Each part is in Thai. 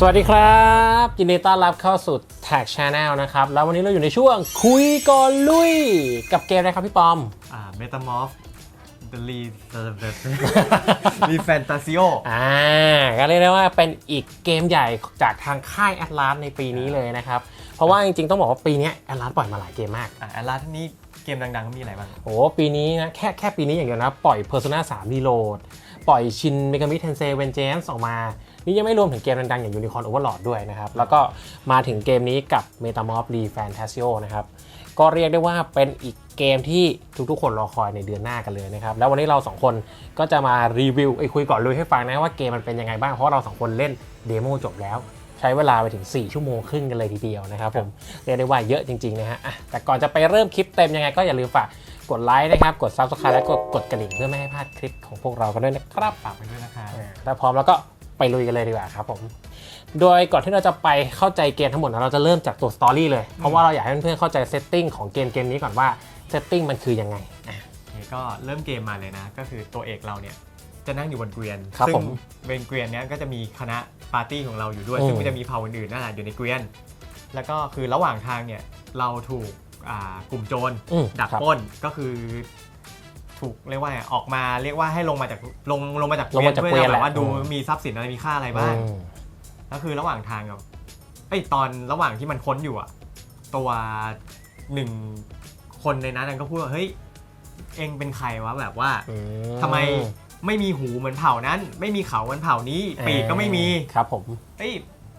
สวัสดีครับ ยินดีต้อนรับเข้าสู่ Tag Channel นะครับ แล้ววันนี้เราอยู่ในช่วงคุยก่อนลุย กับเกมอะไรครับพี่ปอม อ่าเมตามอฟเดลีรีแฟนตาซิโออ่าก็เรียกได้ว่าเป็นอีกเกมใหญ่จากทางค่าย Atlas ในปีนี้เลยนะครับ เพราะว่าจริงๆ ต้องบอกว่าปีนี้ Atlas ปล่อยมาหลายเกมมาก อ่าแอลลาท่านนี้เกมดังๆเขามีอะไรบ้างโอ้ปีนี้นะแค่แค่ปีนี้อย่างเดียวนะ ปล่อย Persona 3 Reload ปล่อยชิน Megami Tensei Vengeance ออกมา นี่ยังไม่รวมถึงเกมดังๆ อย่าง Unicorn Overlord ด้วยนะครับ แล้วก็มาถึงเกมนี้กับ Metamorph Refantasio นะครับ ก็เรียกได้ว่าเป็นอีกเกมที่ทุกๆ คนรอคอยในเดือนหน้ากันเลยนะครับ แล้ววันนี้เราสองคนก็จะมารีวิวไอ้ยคุยก่อนลุยให้ฟังนะว่าเกมมันเป็นยังไงบ้าง เพราะว่าเราสองคนเล่นเดโมจบแล้วใช้เวลาไปถึง 4 ชั่วโมงครึ่งกันเลยทีเดียวนะครับผมเรียกได้ว่าเยอะจริงๆนะฮะอะแต่ก่อนจะไปเริ่มคลิปเต็มยังไงก็อย่าลืมฝากกดไลค์นะครับ กด Subscribe และกดกดกระดิ่งเพื่อไม่ให้พลาดคลิปของพวกเรากันด้วยนะครับฝากไปด้วยนะคะอ่าถ้าพร้อมแล้วก็ ไปลุยกันเลยดีกว่าครับผม โดยก่อนที่เราจะไปเข้าใจเกมทั้งหมดนะเราจะเริ่มจากตัวสตอรี่เลย เพราะว่าเราอยากให้เพื่อนๆเข้าใจเซตติ้งของเกมเกมนี้ก่อนว่าเซตติ้งมันคือยังไงอะโอเคก็เริ่มเกมมาเลยนะ ก็คือตัวเอกเราเนี่ยจะนั่งอยู่บนเกวียนครับซึ่ผงมเป็นเกวียนเนี้ยก็จะมีคณะปาร์ตี้ของเราอยู่ด้วย อืม ซึ่งก็จะมีเผ่าอื่นๆนั่นแหละอยู่ในเกวียน แล้วก็คือระหว่างทางเนี่ยเราถูกอ่ากลุ่มโจรอืมดักครับ ปล้นก็คือ ถูกเรียกว่าไงออกมาเรียกว่าให้ลงมาจากลงลงมาจากเกลงวียมานจากเพื่เกวียนอแบบว่าแหละดูอืม มีทรัพย์สินอะไรมีค่าอะไรบ้างอืมก็คือระหว่างทางกับไอยตอนระหว่างที่มันค้นอยู่อะตัวหนึ่งคนในนั้นก็พูดว่าเฮ้ยเองเป็นใครวะแบบว่า อืทำไมไม่มีหูเหมือนเผ่านั้น ไม่มีเขาเหมือนเผ่านี้ปีกก็ไม่มีครับผมเฮ้ย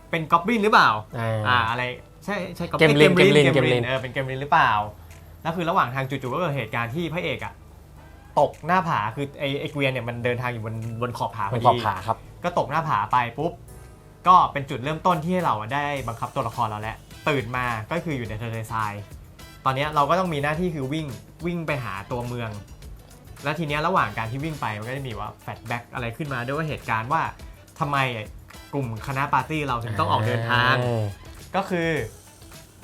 เป็นก๊อบบินหรือเปล่าอ่าอ่าอะไรใช่ใช่ก๊อบเกมลินเกมลินเกเกมมลิลินนเออเป็นเกมลินหรือเปล่าแล้วคือระหว่างทางจู่ๆก็เกิดเหตุการณ์ที่พระเอกอะ ตกหน้าผาคือไอไอเกวียนเนี่ยมันเดินทางอยู่บนบนขอบผาพมัอนขอบดีขาครับ ก็ตกหน้าผาไปปุ๊บก็เป็นจุดเริ่มต้นที่เราได้บังคับตัวละครเราแล้วตื่นมาก็คืออยู่ในทะเลทราย ตอนเนี้ยเราก็ต้องมีหน้าที่คือวิ่งวิ่งไปหาตัวเมือง แล้วทีเนี้ยระหว่างการที่วิ่งไปมันก็จะมีว่าแฟลชแบ็กอะไรขึ้นมาด้วยว่าเหตุการณ์ว่าทำไมกลุ่มคณะปาร์ตี้เราถึงต้องออกเดินทาง ก็คือ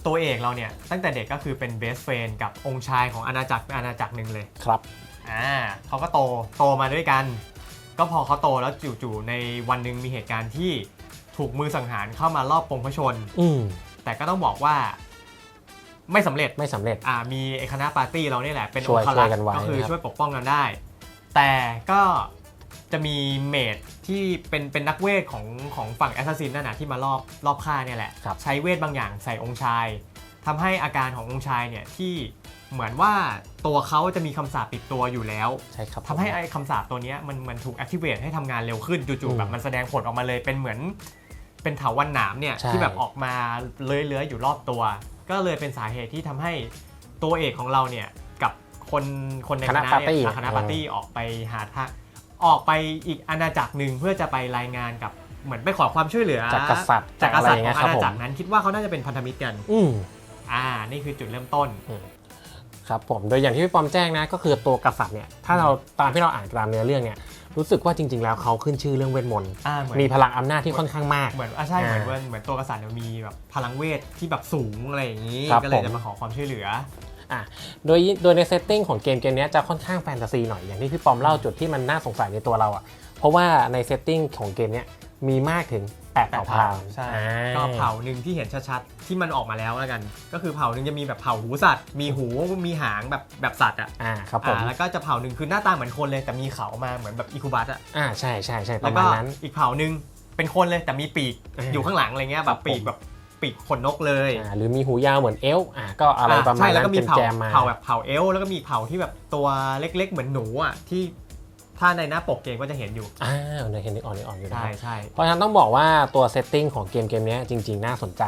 ตัวเอกเราเนี่ยตั้งแต่เด็กก็คือเป็นเบสเฟนกับองค์ชายของอาณาจักรอาณาจักรหนึ่งเลย ครับ อ่าเขาก็โตโตมาด้วยกัน ก็พอเขาโตแล้วจู่ๆในวันหนึ่งมีเหตุการณ์ที่ถูกมือสังหารเข้ามารอบปงพระชน อืมแต่ก็ต้องบอกว่า ไม่สำเร็จไม่สำเร็จ อ่ามีไอ้คณะปาร์ตี้เราเนี่ยแหละเป็นช่อวยงครักช่วยกันไว้ษ์ก็คือนะครับ ช่วยปกป้องกันได้ แต่ก็จะมีเมดที่เป็นเป็นนักเวทของของฝั่งแอสซัสซินนั่นนะที่มารอบรอบฆ่าเนี่ยแหละ ครับ ใช้เวทบางอย่างใส่องค์ชาย ทำให้อาการขององค์ชายเนี่ยที่เหมือนว่าตัวเขาจะมีคำสาปติดตัวอยู่แล้วใช่ครับทำให้ไอ้คำสาปตัวเนี้ยมันมันถูก activate ให้ทำงานเร็วขึ้นอืจู่มๆแบบมันแสดงผลออกมาเลยเป็นเหมือน เป็นเถาวันหนามเนี่ยใช่ ที่แบบออกมาเลื้อยๆอยู่รอบตัว ก็เลยเป็นสาเหตุที่ทำให้ตัวเอกของเราเนี่ยกับคนคนในคคณะณะปาร์ตี้เนี่ยคณะปาร์ตี้ออกไปหาทางออกไปอีกอาณาจักรหนึ่งเพื่อจะไปรายงานกับเหมือนไปขอความช่วยเหลือจากกษัตริย์จากกอะไรษัอตริย่างย์ขเงี้อยงครับอาณาผม จักรนั้นคิดว่าเขาน่าจะเป็นพันธมิตรกัน อืม อ่า นี่คือจุดเริ่มต้น ครับผม โดยอย่างที่พี่ปอมแจ้งนะ ก็คือตัวกษัตริย์เนี่ย ถ้าเราตามที่เราอ่านตามเนื้อเรื่องเนี่ย รู้สึกว่าจริง ๆ แล้วเขาขึ้นชื่อเรื่องเวทมนต์ อ่าเหมือนมีพลังอำนาจที่ค่อนข้างมาก เหมือนอะใช่เหมือนอ่าว่าเหมือนตัวกษัตริย์เนี่ยมีแบบพลังเวทที่แบบสูงอะไรอย่างนี้ ครับก็เลยผม จะมาขอความช่วยเหลือ อะโดยโดยในเซตติ้งของเกมเกมเนี้ยจะค่อนข้างแฟนตาซีหน่อย อย่างที่พี่ปอมเล่าจุดที่มันน่าสงสัยในตัวเราอะ เพราะว่าในเซตติ้งของเกมเนี้ยมีมากถึง 8เผ่าพาวใช่อ่า ก็เผ่าหนึ่งที่เห็นชัดๆ ที่มันออกมาแล้วแล้วกัน ก็คือเผ่าหนึ่งจะมีแบบเผ่าหูสัตว์ มีหูมีหางแบบแบบสัตว์อะอ่าครับผมอ่าแล้วก็จะเผ่าหนึ่งคือหน้าตาเหมือนคนเลย แต่มีเขามาเหมือนแบบอีคูบัสอะอ่าใช่ใช่ใช่ปแล้วระก็มาณนั้น อีกเผ่าหนึ่งเป็นคนเลยแต่มีปีกอ่าอยู่ข้างหลังอะไรเงี้ยแบบปีกผมแบบปีกขนนกเลยอ่าหรือมีหูยาวเหมือนเอลฟ์อ่าก็อะไรประมาณใช่แล้วนั้นก็มีเป็นเผ่าแจมมา เผ่าแบบเผ่าเอลฟ์แล้วก็มีเผ่าที่แบบตัวเล็กๆ เหมือนหนูอะที่ ถ้าในหน้าปกเกมก็จะเห็นอยู่ อ่าเนยเห็นนึกออกนึกออกอยู่นะคใช่รับใช่ เพราะฉะนั้นต้องบอกว่าตัวเซตติ้งของเกมเกมนี้จริง ๆ น่าสนใจ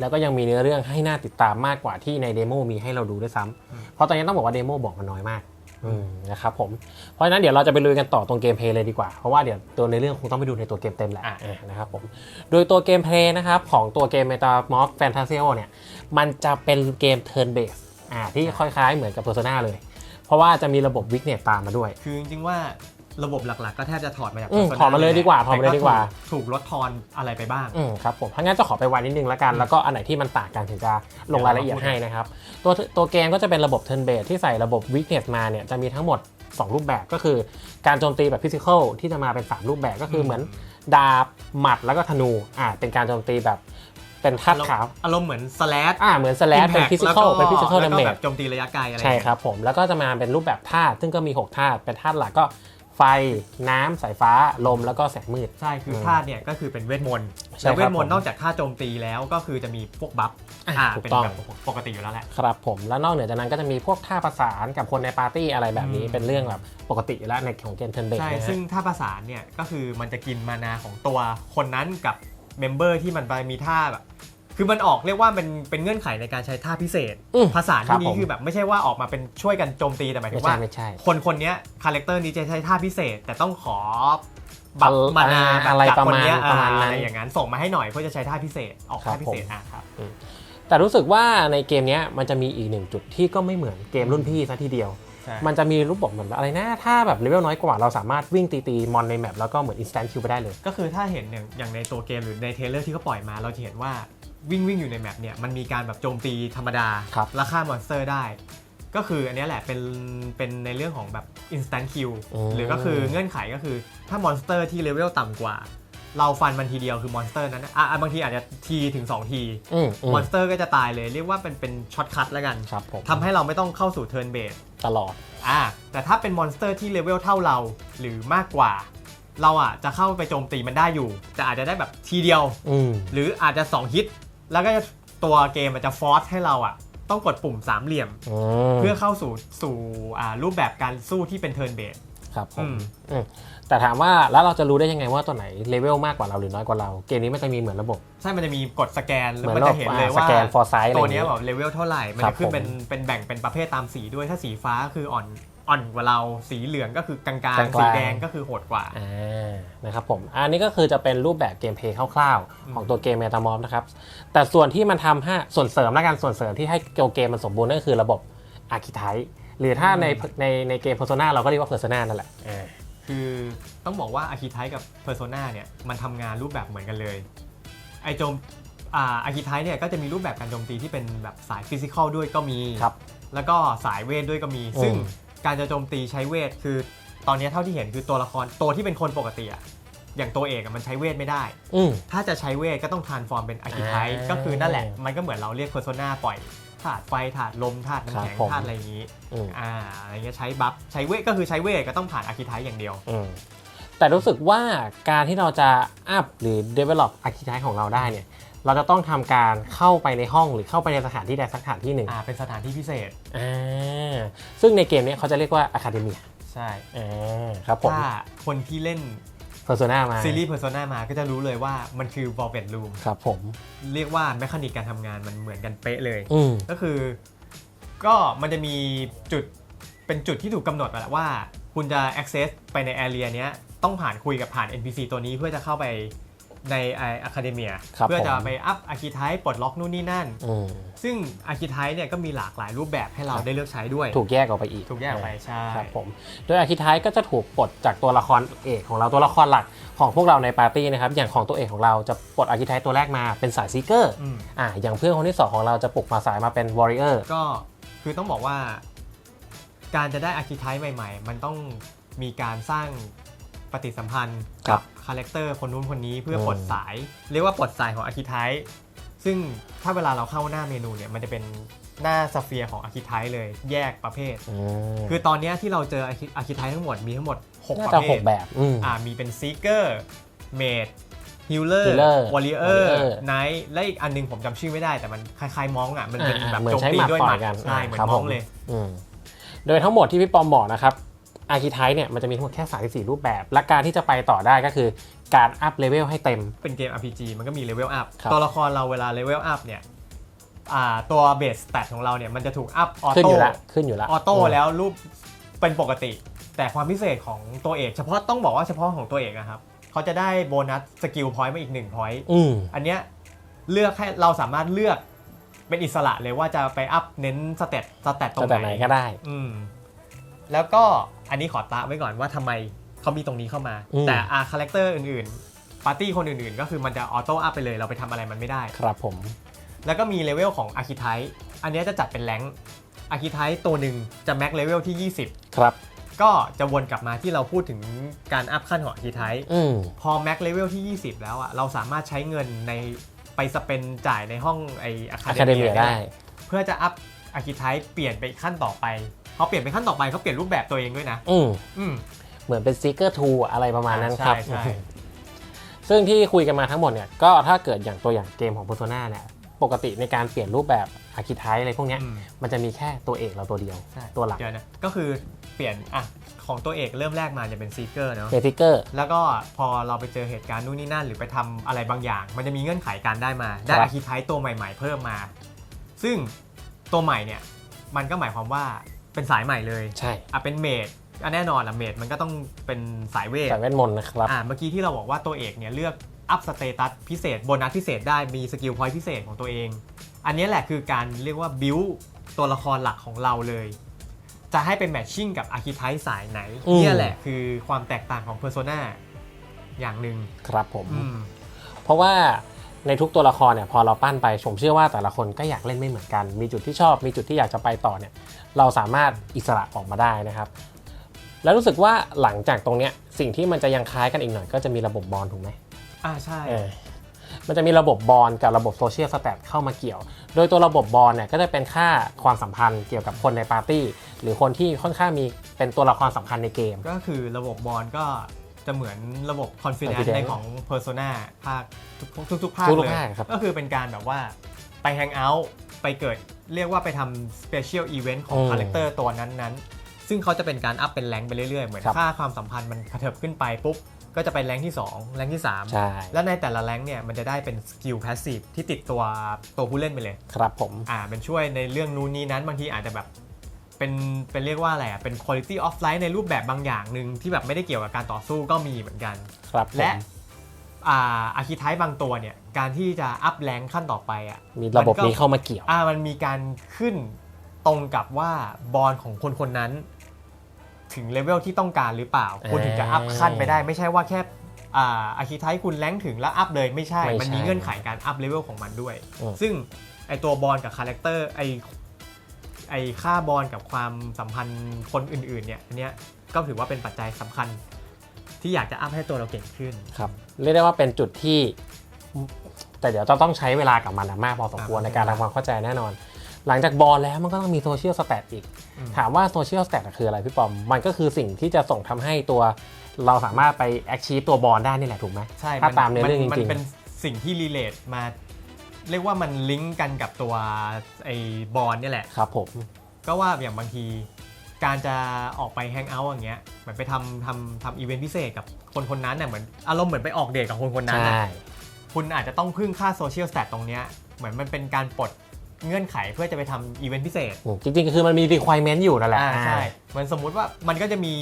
แล้วก็ยังมีเนื้อเรื่องให้น่าติดตามมากกว่าที่ในเดโมมีให้เราดูด้วยซ้ำเพราะตอนนี้ต้องบอกว่าเดโมบอกมันน้อยมากอืมนะครับผมเพราะฉะนั้นเดี๋ยวเราจะไปลุยกันต่อตรงเกมเพลย์เลยดีกว่าเพราะว่าเดี๋ยวตัวในเรื่องคงต้องไปดูในตัวเกมเต็มแหละอะ อะนะครับผมโดยตัวเกมเพลย์นะครับของตัวเกม Metamorph Fantasio เนี่ยมันจะเป็นเกม Turn Based อ่าที่คล้ายๆเหมือนกับ Persona เลย เพราะว่าจะมีระบบ Weakness ตามมาด้วย คือจริงๆว่าระบบหลักๆ ก็แทบจะถอดมาจาก อืม Persona ถอดมาเลยดีกว่าถอดมาเลยดีกว่า แต่ถูถูกลดทอนอะไรไปบ้าง อืมครับผมถ้างั้นจะขอไปวันนิดนึงแล้วกัน แล้วก็อันไหนที่มันต่างกันถึงจะลงรายละเอียดให้นะครับ ตัวตัวเกมก็จะเป็นระบบ turn based ที่ใส่ระบบ weakness มาเนี่ยจะมีทั้งหมด 2 รูปแบบก็คือ การโจมตีแบบ physical ที่จะมาเป็น 3 รูปแบบก็คือเหมือน ดาบ หมัดแล้วก็ธนูอ่าเป็นการโจมตีแบบ เป็นธาตุขาว อารมณ์เหมือนสแลดอ่าเหมือนสแลชเป็นฟิสิกอลเป็นฟิสิกอลดาเมแบจบโจมตีระยะไกลอะไรใช่ครับผมแล้วก็จะมาเป็นรูปแบบธาตุซึ่งก็มี 6ธาตุเป็นธาตุหลักก็ไฟน้ำสายฟ้าลมแล้วก็แสงมืด ใช่คืออืมธาตุเนี่ยก็คือเป็นเวทมนต์ใช่แล้วเวครัทบมนต์ผมนอกจากธาตุโจมตีแล้วก็คือจะมีพวกบัฟอะอ่าถูกเป็นต้องแบบปกติอยู่แล้วแหละครับผมแล้วนอกเหนือจากนั้นก็จะมีพวกท่าประสานกับคนในปาร์ตี้อะไรแบบนี้อืมเป็นเรื่องแบบปกติอยู่แล้วในของเกมเทิร์นเบสใช่นะฮะซึ่งท่าประสานเนี่ยก็คือมันจะกินมานาของตัวคนนั้นกับ เมมเบอร์ที่มันไปมีท่าแบบ คือมันออกเรียกว่าเป็นเป็นเงื่อนไขในการใช้ท่าพิเศษ อืมภาษาครัที่บนี้ผมคือแบบไม่ใช่ว่าออกมาเป็นช่วยกันโจมตีแต่หมายถึไม่งใช่ว่าไม่ใช่คนคนเนี้ยคาแรคเตอร์นี้จะใช้ท่าพิเศษ แต่ต้องขอบัฟอ่ามานาแบบอะไรจากประคนมาณเนี้ยประมาณนั้นอะไรอย่างนั้นส่งมาให้หน่อยเพื่อจะใช้ท่าพิเศษออกครับท่าพิเศษผม อะครับ แต่รู้สึกว่าในเกมเนี้ยมันจะมีอีกหนึ่งจุดที่ก็ไม่เหมือนเกมรุ่นพี่ซะทีเดียวใช่ มันจะมีรูปแบบเหมือนอะไรนะ ถ้าแบบเลเวลน้อยกว่าเราสามารถวิ่งตีตีมอนในแมปแล้วก็เหมือน instant kill ไปได้เลย ก็คือถ้าเห็นอย่างอย่างในตัวเกมหรือในเทรลเลอร์ที่เขาปล่อยมาเราจะเห็นว่าวิ่งวิ่งอยู่ในแมปเนี่ยมันมีการแบบโจมตีธรรมดาครับ และฆ่ามอนสเตอร์ได้ ก็คืออันเนี้ยแหละเป็นเป็นในเรื่องของแบบ instant kill มหรือก็คือเงื่อนไขก็คือถ้ามอนสเตอร์ที่เลเวลต่ำกว่า เราฟันมันทีเดียวคือมอนสเตอร์นั้นอะอะบางทีอาจจะทีถึง 2 ที อืมอืม มอนสเตอร์ก็จะตายเลยเรียกว่าเป็นเป็นช็อตคัทแล้วกันครับผม ทำให้เราไม่ต้องเข้าสู่เทิร์นเบส ตลอด อ่าแต่ถ้าเป็นมอนสเตอร์ที่เลเวลเท่าเราหรือมากกว่า เราอะจะเข้าไปโจมตีมันได้อยู่ แต่อาจจะได้แบบทีเดียว อืม หรืออาจจะ 2 ฮิต แล้วก็จะตัวเกมมันจะฟอร์สให้เราอะ ต้องกดปุ่มสามเหลี่ยมอืมเพื่อเข้าสู่สู่อ่ารูปแบบการสู้ที่เป็นเทิร์นเบส ครับผอืมม อืมแต่ถามว่าแล้วเราจะรู้ได้ยังไงว่าตัวไหนเลเวลมากกว่าเราหรือน้อยกว่าเรา เกมนี้มันจะมีเหมือนระบบ ใช่ มันจะมีกดสแกนแล้วเหมือนมันจะเห็นเลยสว่าแกน for size อะไรตัอวย่างเนี้ยเงี้ยแบบเลเวลเท่าไหร่ มันครัจะบขึ้นผมเป็นเป็นแบ่งเป็นประเภทตามสีด้วย ถ้าสีฟ้าคืออ่อนอ่อนกว่าเรา สีเหลืองก็คือกลางกลางๆ ๆ สีแดงก็คือโหดกว่า อ่านะครับผมอันนี้ก็คือจะเป็นรูปแบบเกมเพลย์คร่าวๆ ของตัวเกม m e t a m o r p h นะครับ แต่ส่วนที่มันทำให้ส่วนเสริมและการส่วนเสริมที่ให้เกมมันสมบูรณ์นั่นก็คือระบบ Archetype หรือถ้าในในในเกม Persona เราก็เรียกว่า Persona นั่นแหละอ่าคือต้องบอกว่าอาร์คิไทกับเพอร์โซนาเนี่ยมันทำงานรูปแบบเหมือนกันเลย ไอโจมอ่าอาร์คิไทเนี่ยก็จะมีรูปแบบการโจมตีที่เป็นแบบสายฟิสิกอลด้วยก็มีครับแล้วก็สายเวทด้วยก็มี อืม ซึ่งการจะโจมตีใช้เวทคือตอนนี้เท่าที่เห็นคือตัวละครตัวที่เป็นคนปกติอะอย่างตัวเอกอะมันใช้เวทไม่ได้ อืม ถ้าจะใช้เวทก็ต้องทานฟอร์มเป็นอาร์คิไทอ่า ก็คือนั่นแหละมันก็เหมือนเราเรียกเพอร์โซนาปล่อย ถาดไฟถาดลมถาดน้ำแข็งครับผม ถาดอะไรอย่างนี้อืมอ่าอะไรเงี้ยใช้บัฟใช้เวทก็คือใช้เวทก็ต้องผ่านอาร์คิไทอย่างเดียว อืมแต่รู้สึกว่าการที่เราจะอัพหรือ develop archetype ของเราได้เนี่ย เราจะต้องทำการเข้าไปในห้องหรือเข้าไปในสถานที่ใดสักสถานที่หนึ่งอ่าเป็นสถานที่พิเศษอ่าซึ่งในเกมเนี้เขาจะเรียกว่า Academia ใช่ อ่าครับผม ถ้าคนที่เล่น Persona มาซีรีส์ Persona มาก็จะรู้เลยว่ามันคือ Velvet Room ครับผม เรียกว่าแมคานิกการทำงานมันเหมือนกันเป๊ะเลย อืม ก็คือ ก็มันจะมีจุดเป็นจุดที่ถูกกำหนดมาแล้วว่า คุณจะ access ไปใน area เนี้ยต้องผ่านคุยกับผ่าน NPC ตัวนี้เพื่อจะเข้าไป ในไออะคาเดมีครับเพื่อจะผม ไปอัพอาร์คิไทปลดล็อกนู่นนี่นั่น อืมซึ่งอาร์คิไทเนี่ยก็มีหลากหลายรูปแบบให้เราครับได้เลือกใช้ด้วย ถูกแยกออกไปอีกถูกแยกออกไปใช่ ครับผมโดยอาคิไทก็จะถูกปลดจากตัวละครเอกของเราตัวละครหลักของพวกเราในปาร์ตี้นะครับอย่างของตัวเอกของเราจะปลดอาคิไทตัวแรกมาเป็นสายซีเกอร์อืม อ่าอย่างเพื่อนคนที่สองของเราจะปลุกมาสายมาเป็นวอริเออร์ ก็คือต้องบอกว่า การจะได้อาร์คิไทป์ใหม่ ๆ มันต้องมีการสร้าง ปฏิสัมพันธ์ครักับคาแรคเตอร์คนนู้นคนนี้เพื่ออืมปลดสาย เรียกว่าปลดสายของอาร์คิไทป์ซึ่งถ้าเวลาเราเข้าหน้าเมนูเนี่ยมันจะเป็นหน้าสเฟียร์ของอาร์คิไทป์เลยแยกประเภท อืมคือตอนเนี้ยที่เราเจออาร์คิไทป์ทั้งหมดมีทั้งหมด 6 น่าประจะเภหท กแบบอืม อ่ามีเป็นซีเกอร์เมดฮิลเลอร์ Healer วอริเออร์ Warrior ไนท์และอีกอันหนึงผมจำชื่อไม่ได้แต่มันคล้ายๆมองอะ มันเป็นอ่าแบบเหมือนโจมใช้ตีหมัดด้วยต่หอมัยดกันใช่อ่าเหมือครันบมผองมเลย อืมโดยทั้งหมดที่พี่ปอมบอกนะครับ อาร์คิไทเนี่ยมันจะมีทั้งหมดแค่ 34 รูปแบบ และการที่จะไปต่อได้ก็คือการอัพเลเวลให้เต็ม เป็นเกม RPG มันก็มีเลเวลอัพครับตัวละครเราเวลาเลเวลอัพเนี่ยอ่าตัวเบสสแตทของเราเนี่ยมันจะถูกอัพออขึ้นอโต้ยู่ละขึ้นอยู่ละออโต้แล้วรูปเป็นปกติ แต่ความพิเศษของตัวเอก เฉพาะต้องบอกว่าเฉพาะของตัวเอกนะครับเขาจะได้โบนัสสกิลพอยต์มาอีก1พอยต์ อืม อันเนี้ยเลือกให้เราสามารถเลือกเป็นอิสระเลยว่าจะไปอัพเน้นสเตตสเตตตรจะงแต่ไหไหนนก็ได้ อืมแล้วก็ อันนี้ขอตาไว้ก่อนว่าทำไมเขามีตรงนี้เข้ามาอืมแต่อาคาแรคเตอร์อื่นๆ ปาร์ตี้คนอื่นๆ ก็คือมันจะออโต้อัพไปเลยเราไปทำอะไรมันไม่ได้ ครับผม แล้วก็มีเลเวลของอาร์คิไทอันเนี้ยจะจัดเป็นแรงค์อาร์คิไทตัวหนึ่งจะแม็กเลเวลที่ครับ20ก็จะวนกลับมาที่เราพูดถึงการอัพขั้นของอาคีไทป์อืมพอแม็กเลเวลที่ 20 แล้วอะเราสามารถใช้เงินในไปสเปนจ่ายในห้องไออะคาอะคาเดเดเมีมียได้ เพื่อจะอัพอาคีไทป์เปลี่ยนไปอีกขั้นต่อไป พอเปลี่ยนไปขั้นต่อไปเขาเปลี่ยนรูปแบบตัวเองด้วยนะ อืมอืม เหมือนเป็น Seeker 2อะไรประมาณนั้นครับ ใช่ใช่ ซึ่งที่คุยกันมาทั้งหมดเนี่ยก็ถ้าเกิดอย่างตัวอย่างเกมของ Persona เนี่ยปกติในการเปลี่ยนรูปแบบอาคิไทอะไรพวกเนี้ยอืมมันจะมีแค่ตัวเอกเราตัวเดียว ใช่ตัวหลักเดี๋ยวนะ ก็คือเปลี่ยนอะของตัวเอกเริ่มแรกมาจะเป็นซีเกอร์เนาะเมทิเกอร์ แล้วก็พอเราไปเจอเหตุการณ์นู่นนี่นั่น หรือไปทำอะไรบางอย่าง มันจะมีเงื่อนไขการได้มา ได้ครับ อาคีไทป์ตัวใหม่ ๆ เพิ่มมา ซึ่งตัวใหม่เนี่ย มันก็หมายความว่า เป็นสายใหม่เลยใช่อะเป็นเมดอะแน่นอนละเมดมันก็ต้องเป็นสายเวทสายเวทมนต์นะครับอะเมื่อกี้ที่เราบอกว่าตัวเอกเนี่ยเลือกอัพสเตตัสพิเศษโบนัสพิเศษได้มีสกิลพอยต์พิเศษของตัวเอง อันนี้แหละคือการเรียกว่าบิวตัวละครหลักของเราเลย จะให้เป็นแมทชิ่งกับอาร์คิไทป์สายไหนอืมเนี่ยแหละคือความแตกต่างของเพอร์โซนาอย่างหนึ่งครับผมอืมเพราะว่า ในทุกตัวละครเนี่ยพอเราปั้นไปผมเชื่อว่าแต่ละคนก็อยากเล่นไม่เหมือนกัน มีจุดที่ชอบ มีจุดที่อยากจะไปต่อเนี่ยเราสามารถอิสระออกมาได้นะครับ แล้วรู้สึกว่าหลังจากตรงเนี้ยสิ่งที่มันจะยังคล้ายกันอีกหน่อย ก็จะมีระบบบอลถูกไหมอ่าใช่เออมันจะมีระบบบอลกับระบบโซเชียลสแตทเข้ามาเกี่ยว โดยตัวระบบบอลเนี่ยก็จะเป็นค่าความสัมพันธ์เกี่ยวกับคนในปาร์ตี้ หรือคนที่ค่อนข้างมีเป็นตัวละครสำคัญในเกม ก็คือระบบบอลก็ จะเหมือนระบบ confidence Confidence ในของ Persona ภาคทุกๆทุกๆภาคทุกๆเลย ภาคครับ ก็คือเป็นการแบบว่าไปแฮงเอาท์ไปเกิดเรียกว่าไปทำ special event ของอืมคาแรคเตอร์ตัวนั้นๆ ซึ่งเขาจะเป็นการอัพเป็นแรงค์ไปเรื่อยๆ เหมือนครับ ค่าความสัมพันธ์มันกระเถิบขึ้นไปปุ๊บ ก็จะเป็นแรงค์ที่ 2 แรงค์ที่ 3 ใช่แล้วในแต่ละแรงค์เนี่ยมันจะได้เป็นสกิลพาสซีฟที่ติดตัวตัวผู้เล่นไปเลย ครับผม อ่าเป็นช่วยในเรื่องนู้นนี้นั้นบางทีอาจจะแบบ เป็นเป็นเรียกว่าอะไรอะ เป็น quality of life ในรูปแบบบางอย่างหนึ่งที่แบบไม่ได้เกี่ยวกับการต่อสู้ก็มีเหมือนกัน ครับผมและอ่าอาคิไทป์บางตัวเนี่ย การที่จะอัพแรงขั้นต่อไปอะมีระบบมันก็นี้เข้ามาเกี่ยว อ่ามันมีการขึ้นตรงกับว่าบอลของคนคนนั้น ถึงเลเวลที่ต้องการหรือเปล่า คุณถึงจะอัพขั้นไปได้ ไม่ใช่ว่าแค่อ่าอาคิไทป์คุณแรงถึงแล้วอัพเลยไม่ใช่ ไม่ใช่มันมีเงื่อนไขการอัพเลเวลของมันด้วย อืม ซึ่งไอตัวบอลกับคาแรคเตอร์ไอ ไอค่าบอลกับความสัมพันธ์คนอื่นๆเนี่ยอันเนี้ยก็ถือว่าเป็นปัจจัยสำคัญ ที่อยากจะอัพให้ตัวเราเก่งขึ้น ครับเรียกได้ว่าเป็นจุดที่ แต่เดี๋ยวจะต้องใช้เวลากับมันนะมากพอสมควรครับในการทำความเข้าใจแน่นอน หลังจากบอลแล้วมันก็ต้องมีโซเชียลสแตทอีก อืม ถามว่าโซเชียลสแตทคืออะไรพี่ปอม มันก็คือสิ่งที่จะส่งทำให้ตัวเราสามารถไปแอคชีพตัวบอลได้นี่แหละถูกไหมใช่ถ้าตามเนื้อเรื่องจมันริง เป็นสิ่งที่รีเลทมา เรียกว่ามันลิงก์กันกับตัวไอ้บอลเนี่ยแหละๆครับผม ก็ว่าอย่างบางทีการจะออกไปแฮงเอาท์อย่างเงี้ยเหมือนไปทำทำทำอีเวนต์พิเศษกับคนคนนั้นเนี่ยเหมือนอารมณ์เหมือนไปออกเดทกับคนคนนั้นใช่ น่ะคุณอาจจะต้องพึ่งค่าโซเชียลสแตทตรงเนี้ยเหมือนมันเป็นการปลดเงื่อนไขเพื่อจะไปทำอีเวนต์พิเศษอืมจริงๆ คือมันมี requirement อยู่นั่นแหละ อ่าใช่อ่าเหมือนสมมุติว่ามันก็จะมี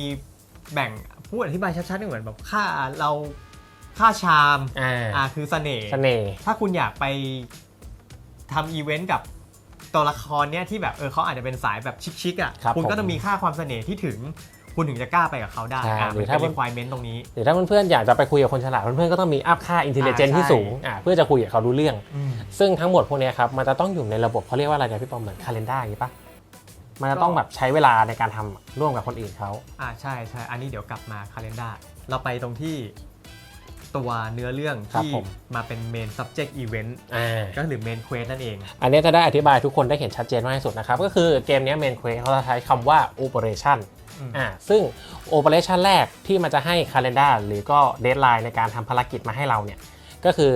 แบ่งพูดอธิบายชัดๆเหมือนแบบค่าเรา ค่าชามอ่าอ่าคือเสน่ห์เสน่ห์ถ้าคุณอยากไปทำอีเวนต์กับตัวละครเนี้ยที่แบบเออเขาอาจจะเป็นสายแบบชิคๆอะครับคุณก็ผมต้องมีค่าความเสน่ห์ที่ถึง คุณถึงจะกล้าไปกับเขาได้ใช่อ่าหรืมัอนถ้าเป็น requirement ตรงนี้ หรือถ้าเพื่อนๆอยากจะไปคุยกับคนฉลาดเพื่อนๆก็ต้องมีอัพค่า intelligence อ่าที่ใช่สูงอ่าเพื่อจะคุยกับเขารู้เรื่อง อืม ซึ่งทั้งหมดพวกเนี้ยครับมันจะต้องอยู่ในระบบเขาเรียกว่าอะไรนะพี่ปอมเหมือนคาล endar อย่างนี้ปะมันจะต้องแบบใช้เวลาในการทำร่วมกับคนอื่นเขา อ่าใช่ใช่อันนี้เดี๋ยวกลับมาคาเลนดาเราไปตรงที่ ตัวเนื้อเรื่องครับที่ผม มาเป็น main subject event อ่า ก็หรือ main quest นั่นเอง อันนี้จะได้อธิบายทุกคนได้เห็นชัดเจนมากที่สุดนะครับ ก็คือเกมเนี้เมนเควสเขาจะใช้คำว่า operation อืม อ่าซึ่ง operation แรกที่มันจะให้ calendar หรือก็ deadline ในการทำภารกิจมาให้เราเนี่ย ก็คือ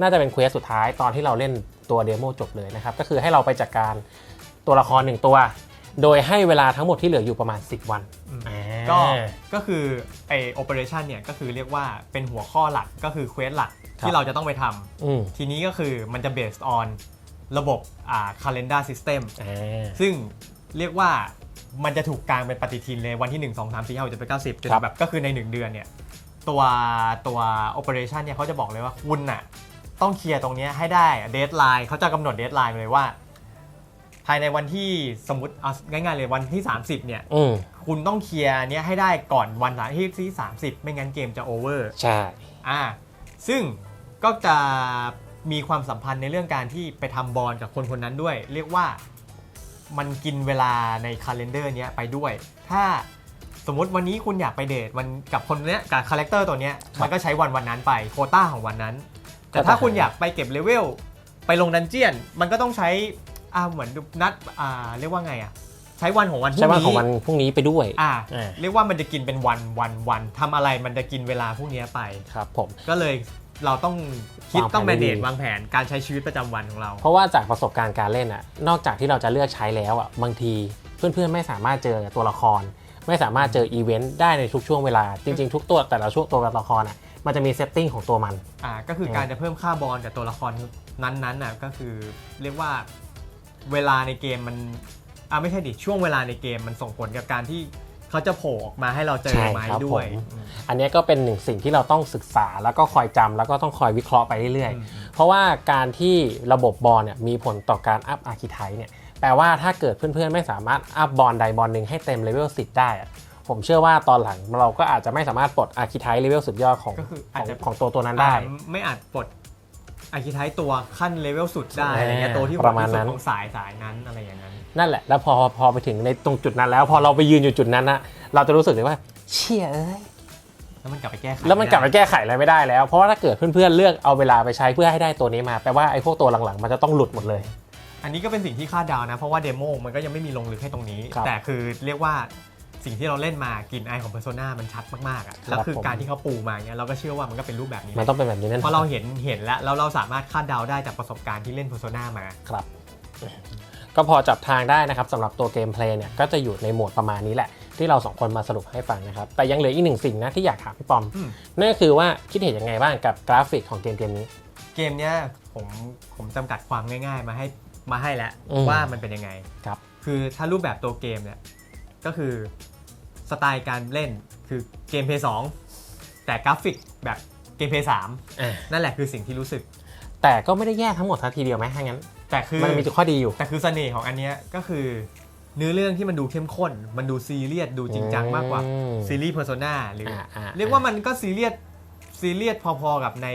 น่าจะเป็นเควสสุดท้ายตอนที่เราเล่นตัวเดโมจบเลยนะครับ ก็คือให้เราไปจัดการตัวละครหนึ่งตัว โดยให้เวลาทั้งหมดที่เหลืออยู่ประมาณ 10 วัน อืม อ่า ก็ก็คือไอ operation เนี่ยก็คือเรียกว่าเป็นหัวข้อหลักก็คือ quest หลักครับที่เราจะต้องไปทำอืมทีนี้ก็คือมันจะ based on ระบบอ่า calendar system อ่าซึ่งเรียกว่ามันจะถูกกางเป็นปฏิทินเลยวันที่ 1 2 3 4 5 6 7 8 9 10จนครับแบบก็คือใน 1 เดือนเนี่ยตัวตัว operation เนี่ยเขาจะบอกเลยว่าคุณน่ะต้องเคลียร์ตรงเนี้ยให้ได้ deadline เขาจะกำหนด deadline เลยว่า ภายในวันที่สมมติเอาง่ายๆเลยวันที่ 30 เนี่ย อืมคุณต้องเคลียร์อันเนี้ยให้ได้ก่อนวันที่ที่30 ไม่งั้นเกมจะโอเวอร์ ใช่ อ่า ซึ่งก็จะมีความสัมพันธ์ในเรื่องการที่ไปทำบอลกับคนคนนั้นด้วย เรียกว่ามันกินเวลาในคาล endar เนี้ยไปด้วย ถ้าสมมติวันนี้คุณอยากไปเดทวันกับคนเนี้ยกับคาแรคเตอร์ตัวเนี้ยมันก็ใช้วันวันนั้นไปโควต้าของวันนั้น แต่ถ้าคุณอยากไปเก็บเลเวลไปลงดันเจียน มันก็ต้องใช้ อ่าเหมือนนัดอ่าเรียกว่าไงอะใช้วันของวันพรุ่ใช่งว่านี้ของวันพรุ่งนี้ไปด้วย อ่าอ่า เรียกว่ามันจะกินเป็นวันวันวันทำอะไรมันจะกินเวลาพวกเนี้ยไป ครับผม ก็เลยเราต้องคิดวางแผนต้องแมเนจดีๆ วางแผนการใช้ชีวิตประจำวันของเรา เพราะว่าจากประสบการณ์การเล่นอะนอกจากที่เราจะเลือกใช้แล้วอะบางทีเพื่อนๆไม่สามารถเจอตัวละคร ไม่สามารถเจออีเวนต์ได้ในทุกช่วงเวลา จริง ๆ ทุกตัวแต่ละช่วงตัวละครอะมันจะมีเซตติ้งของตัวมัน อ่าก็คือเออการจะเพิ่มค่าบอลกับตัวละครนั้นๆน่ะก็คือเรียกว่า เวลาในเกมมันอ่าไม่ใช่ดิช่วงเวลาในเกมมันส่งผลกับการที่เขาจะโผล่ออกมาให้เราเจอใช่ไหมครับด้วยผมอืมอันเนี้ยก็เป็นหนึ่งสิ่งที่เราต้องศึกษาแล้วก็คอยจำแล้วก็ต้องคอยวิเคราะห์ไปเรื่อยอืมๆเพราะว่าการที่ระบบบอลเนี่ยมีผลต่อการอัพอาร์คิไทเนี่ยแปลว่าถ้าเกิดเพื่อนๆ ไม่สามารถอัพบอลใดบอลหนึ่งให้เต็มเลเวล10 ได้อะผมเชื่อว่าตอนหลังเราก็อาจจะไม่สามารถปลดอาร์คิไทเลเวลสุดยอดของก็คือขอาจองจะของตัวตัวนั้นได้ อ่าไม่อาจปลด อาคิไทตัวขั้นเลเวลสุดได้อะไรเงี้ยอ่าตัวที่ประมาณที่สุดนั้นของสายสายนั้นอะไรอย่างนั้น นั่นแหละ แล้วพอพอไปถึงในตรงจุดนั้นแล้ว พอเราไปยืนอยู่จุดนั้นนะเราจะรู้สึกเลยว่า เชี่ยเอ้ยแล้วมันกลับไปแก้ไขแล้วมันกลับไปด้แก้ไขอะไรไม่ได้แล้ว เพราะว่าถ้าเกิดเพื่อนๆเลือกเอาเวลาไปใช้เพื่อให้ได้ตัวนี้มาแปลว่าไอ้พวกตัวหลังๆ มันจะต้องหลุดหมดเลย อันนี้ก็เป็นสิ่งที่คาดเดานะ เพราะว่าเดโมมันก็ยังไม่มีลงลึกให้ตรงนี้ครับแต่คือเรียกว่า สิ่งที่เราเล่นมากลิ่นไอายของ Persona มันชัดมากๆอะแล้วคือผม การที่เขาปูมาเนี้ยเราก็เชื่อว่ามันก็เป็นรูปแบบนี้มันต้องเป็นแบบนี้แน่นอนเพราะเราเห็นเห็นแล้วแล้วเราสามารถคาดเดาได้จากประสบการณ์ที่เล่น Persona มา ครับ ก็พอจับทางได้นะครับสำหรับตัวเกมเพลย์เนี่ยก็จะอยู่ในโหมดประมาณนี้แหละ ที่เราสองคนมาสรุปให้ฟังนะครับ แต่ยังเหลืออีกหนึ่งสิ่งนะที่อยากถามพี่ปอม อืม นั่นก็คือว่าคิดเห็นยังไงบ้างกับกราฟิกของเกมเกมนี้ เกมเนี้ยผมผมจำกัดความง่าย ๆ มาให้มาให้แล้วอืมว่ามันเป็นยังไงครับ คือถ้ารูปแบบตัวเกมเนี่ยก็คือ สไตล์การเล่นคือเกมเพย์สองแต่กราฟิกแบบเกมเพย์สามอ่านั่นแหละคือสิ่งที่รู้สึก แต่ก็ไม่ได้แย่ทั้งหมดทันทีเดียวไหมถ้างั้น แต่คือมันมีจุดข้อดีอยู่ แต่คือเสน่ห์ของอันเนี้ยก็คือเนื้อเรื่องที่มันดูเข้มข้น มันดูซีเรียสดูจริงจังมากกว่าอืมซีรีส์เพอร์โซนาหรือออ่า เรียกว่ามันก็ซีเรียสซีเรียสพอๆกับใน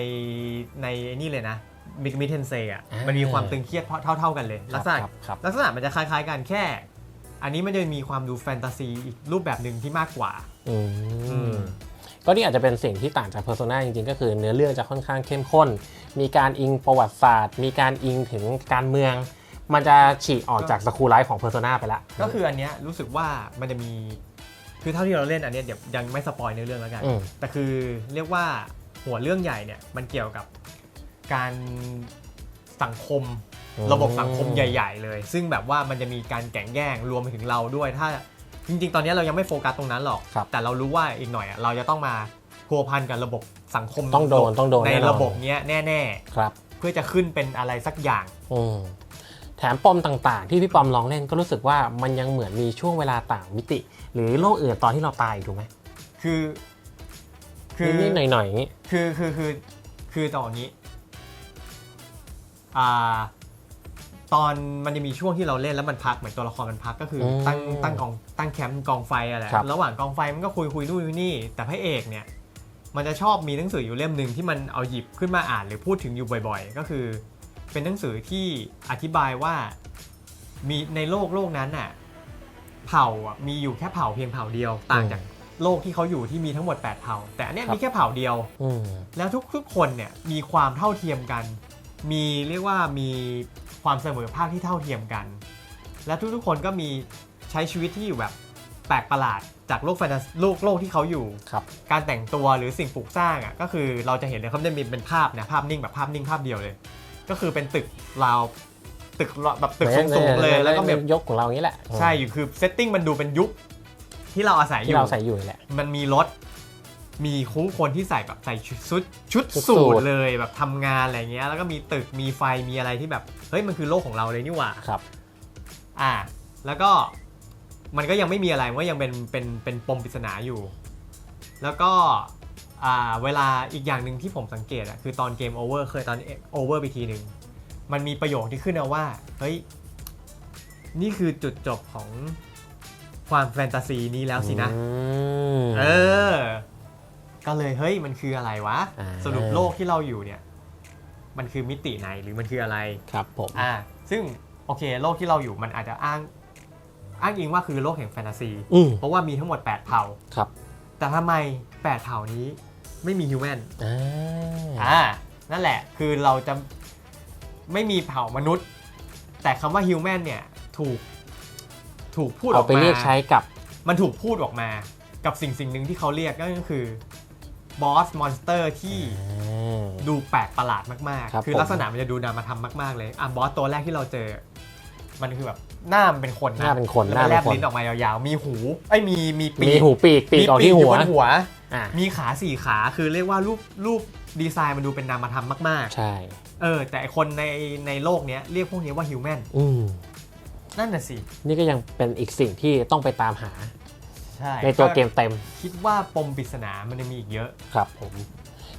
ในนี่เลยนะมิกมิเทนเซอะอ่ามัมันมีความตึงเครียดเท่าๆกันเลยครัลับกษณะครับครับ ลักษณะมันจะคล้ายๆกันแค่ อันนี้มันจะมีความดูแฟนตาซีอีกรูปแบบหนึ่งที่มากกว่า อือืมมก็นี่อาจจะเป็นสิ่งที่ต่างจาก Persona จริงๆ ก็คือเนื้อเรื่องจะค่อนข้างเข้มข้น มีการอิงประวัติศาสตร์ มีการอิงถึงการเมือง มันจะฉีกออกจากสคูลไลฟ์ของ Persona ไปละก็คืออันเนี้ยรู้สึกว่ามันจะมีคือเท่าที่เราเล่นอันเนี้ยเดี๋ยวยังไม่สปอยในอเรื่องแล้วกันอืมแต่คือเรียกว่าหัวเรื่องใหญ่เนี่ยมันเกี่ยวกับการสังคม ระบบสังคมใหญ่ ๆ เลย ซึ่งแบบว่ามันจะมีการแข่งแย่งรวมไปถึงเราด้วย ถ้าจริง ๆ ตอนนี้เรายังไม่โฟกัสตรงนั้นหรอกครับแต่เรารู้ว่าอีกหน่อยอะเราจะต้องมาพัวพันกับระบบสังคมต้องโดนต้องโดนในแน่นอนระบบเนี้ยแน่ครับๆเพื่อจะขึ้นเป็นอะไรสักอย่างอืมแถมปมต่างๆ ที่พี่ปอมลองเล่นก็รู้สึกว่ามันยังเหมือนมีช่วงเวลาต่างมิติ หรือโลกอื่นตอนที่เราตายถูกไหมคือคือนิดๆหน่อยๆอย่างนี้คือคือคือคือตอนนี้อ่า ตอนมันจะมีช่วงที่เราเล่นแล้วมันพักเหมือนตัวละครมันพักก็คืออมตั้งตั้งกองตั้งแคมป์กองไฟอะไรครับ ระหว่างกองไฟมันก็คุยคุยนู่นคุยนี่ แต่พระเอกเนี่ยมันจะชอบมีหนังสืออยู่เล่มหนึ่งที่มันเอาหยิบขึ้นมาอ่านหรือพูดถึงอยู่บ่อย ๆ ก็คือ เป็นหนังสือที่อธิบายว่ามีในโลกโลกนั้นน่ะเผ่าอะมีอยู่แค่เผ่าเพียงเผ่าเดียวต่างจากโลกที่เขาอยู่ที่มีทั้งหมด 8 เผ่า แต่อันเนี้ยครับ มีแค่เผ่าเดียว อืม แล้วทุกๆคนเนี่ยมีความเท่าเทียมกัน มีเรียกว่ามี ความเสมอภาคที่เท่าเทียมกัน และทุกๆคนก็มีใช้ชีวิตที่อยู่แบบแปลกประหลาดจากโลกแฟนตาซีโลกโลกที่เขาอยู่ ครับ การแต่งตัวหรือสิ่งปลูกสร้างอะก็คือเราจะเห็นเลยเขาจะมีเป็นภาพนะภาพนิ่งแบบภาพนิ่งภาพเดียวเลย ก็คือเป็นตึกราวตึกแบบตึกสูงๆเลยแล้วก็แบบยกของเราอย่างนี้แหละใช่อยู่คือเซตติ้งมันดูเป็นยุคที่เราอาศัยอที่ยู่เราใส่อยู่นี่แหละมันมีรถมีคู่คนที่ใส่แบบใส่ชุดชุดชุดสูสูททเลยแบบทำงานอะไรเงี้ย แล้วก็มีตึกมีไฟมีอะไรที่แบบ เฮ้ยมันคือโลกของเราเลยนี่หว่าครับ อ่า แล้วก็มันก็ยังไม่มีอะไรมันก็ยังเป็นเป็นเป็นปมปริศนาอยู่ แล้วก็อ่าเวลาอีกอย่างหนึ่งที่ผมสังเกตอะคือตอนเกมโอเวอร์เคยตอนโอเวอร์ไปทีหนึ่งมันมีประโยคที่ขึ้นมาว่า เฮ้ย นี่คือจุดจบของความแฟนตาซีนี้แล้วสินะอืมเออ ก็เลยเฮ้ยมันคืออะไรวะอ่าสรุปโลกที่เราอยู่เนี่ย มันคือมิติไหนหรือมันคืออะไรครับผมอ่าซึ่งโอเคโลกที่เราอยู่มันอาจจะอ้างอ้างอิงว่าคือโลกแห่งแฟนตาซี อืมเพราะว่ามีทั้งหมด 8 เผ่า ครับแต่ทำไม 8 เผ่านี้ไม่มีฮิวแมนอ่าอ่านั่นแหละคือเราจะไม่มีเผ่ามนุษย์ แต่คำว่าฮิวแมนเนี่ยถูกถูกพูดอเอาอกไปมา เรียกใช้กับ มันถูกพูดออกมากับสิ่งสิ่งหนึ่งที่เขาเรียกนั่นก็คือบอสมอนสเตอร์ที่อ่า ดูแปลกประหลาดมากครับๆ คือผมลักษณะมันจะดูนามธรรมมากๆเลยอะบอสตัวแรกที่เราเจอ มันคือแบบหน้ามันเป็นคนหน้าเป็นคนแล้วหน้ามันแลเป็นบคน ลิ้นออกมายาวๆ มีหูไอ้ยมีมีปีมีหูปีกปีกออกที่มีหัยู่วบนหัว อ่ามีขาสี่ขาคือเรียกว่ารูปรูปดีไซน์มันดูเป็นนามธรรมมากใช่ ๆ เออ แต่ไอ้คนในในโลกเนี้ยเรียกพวกนี้ว่าฮิวแมนอืมนั่นน่ะสินี่ก็ยังเป็นอีกสิ่งที่ต้องไปตามหาใช่ในตัวเกมเต็มคิดว่าปมปริศนามันยังมีอีกเยอะ ครับผม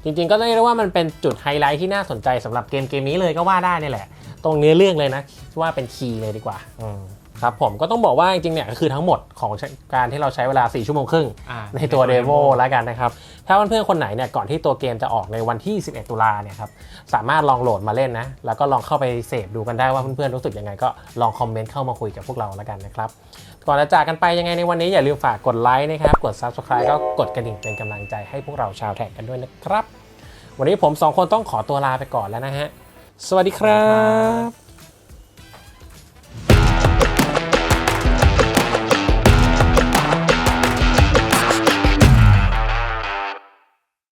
จริงๆ ก็เรียกได้ว่ามันเป็นจุดไฮไลท์ที่น่าสนใจสำหรับเกมเกมนี้เลยก็ว่าได้นี่แหละ ตรงเนื้อเรื่องเลยนะคิดว่าเป็นคีย์เลยดีกว่าอืมครับผมก็ต้องบอกว่าจริงๆเนี่ยก็คือทั้งหมดของการที่เราใช้เวลา 4 ชั่วโมงครึ่งอ่าในตัวเดโมแล้วกันนะครับ ถ้าเพื่อนๆคนไหนเนี่ยก่อนที่ตัวเกมจะออกในวันที่ 11 ตุลาเนี่ยครับสามารถลองโหลดมาเล่นนะ แล้วก็ลองเข้าไปเสพดูกันได้ว่าเพื่อนๆรู้สึกยังไงก็ลองคอมเมนต์เข้ามาคุยกับพวกเราแล้วกันนะครับ ก่อนจะจากกันไปยังไงในวันนี้อย่าลืมฝากกดไลค์นะครับ กด Subscribe ก็กดกระดิ่งเป็นกำลังใจให้พวกเราชาวแท็กกันด้วยนะครับ วันนี้ผมสองคนต้องขอตัวลาไปก่อนแล้วนะฮะ สวัสดีครับ